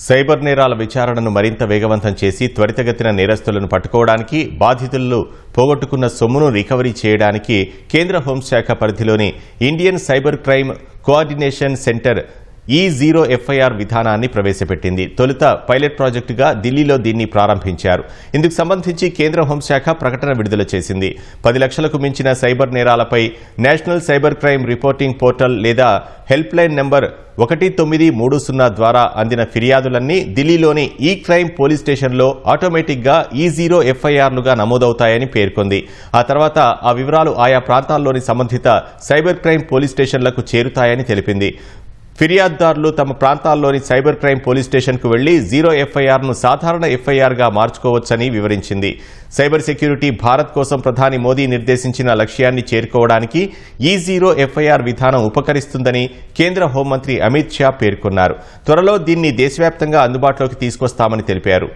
Cyber నేరాల విచారణను మరింత వేగవంతం చేసి త్వరితగతిన నేరస్తులను పట్టుకోవడానికి బాధితులు పోగొట్టుకున్న సొమ్మును రికవరీ చేయడానికి కేంద్ర హోంశాఖ పరిధిలోని Indian cyber crime coordination centre ఈ జీరో ఎఫ్ఐఆర్ విధానాన్ని ప్రవేశపెట్టింది. తొలుత పైలట్ ప్రాజెక్టుగా ఢిల్లీలో దీన్ని ప్రారంభించారు. ఇందుకు సంబంధించి కేంద్ర హోంశాఖ ప్రకటన విడుదల చేసింది. పది లక్షలకు మించిన cyber నేరాలపై national cyber crime reporting portal లేదా హెల్ప్ లైన్ నెంబర్ ఒకటి తొమ్మిది మూడు సున్నా ద్వారా అందిన ఫిర్యాదులన్నీ ఢిల్లీలోని ఈ క్రైమ్ పోలీస్ స్టేషన్లో ఆటోమేటిక్గా ఈ జీరో ఎఫ్ఐఆర్లుగా నమోదవుతాయని పేర్కొంది. ఆ తర్వాత ఆ వివరాలు ఆయా ప్రాంతాల్లోని సంబంధిత సైబర్ క్రైమ్ పోలీస్ స్టేషన్లకు చేరుతాయని తెలిపింది. ఫిర్యాదుదారులు తమ ప్రాంతాల్లోని సైబర్ క్రైమ్ పోలీస్ స్టేషన్కు వెళ్ళి జీరో ఎఫ్ఐఆర్ను సాధారణ ఎఫ్ఐఆర్గా మార్చుకోవచ్చని వివరించింది. సైబర్ సెక్యూరిటీ భారత్ కోసం ప్రధాని మోదీ నిర్దేశించిన లక్ష్యాన్ని చేరుకోవడానికి ఈ జీరో ఎఫ్ఐఆర్ విధానం ఉపకరిస్తుందని కేంద్ర హోంమంత్రి అమిత్ షా పేర్కొన్నారు. త్వరలో దీన్ని దేశవ్యాప్తంగా అందుబాటులోకి తీసుకొస్తామని తెలిపారు.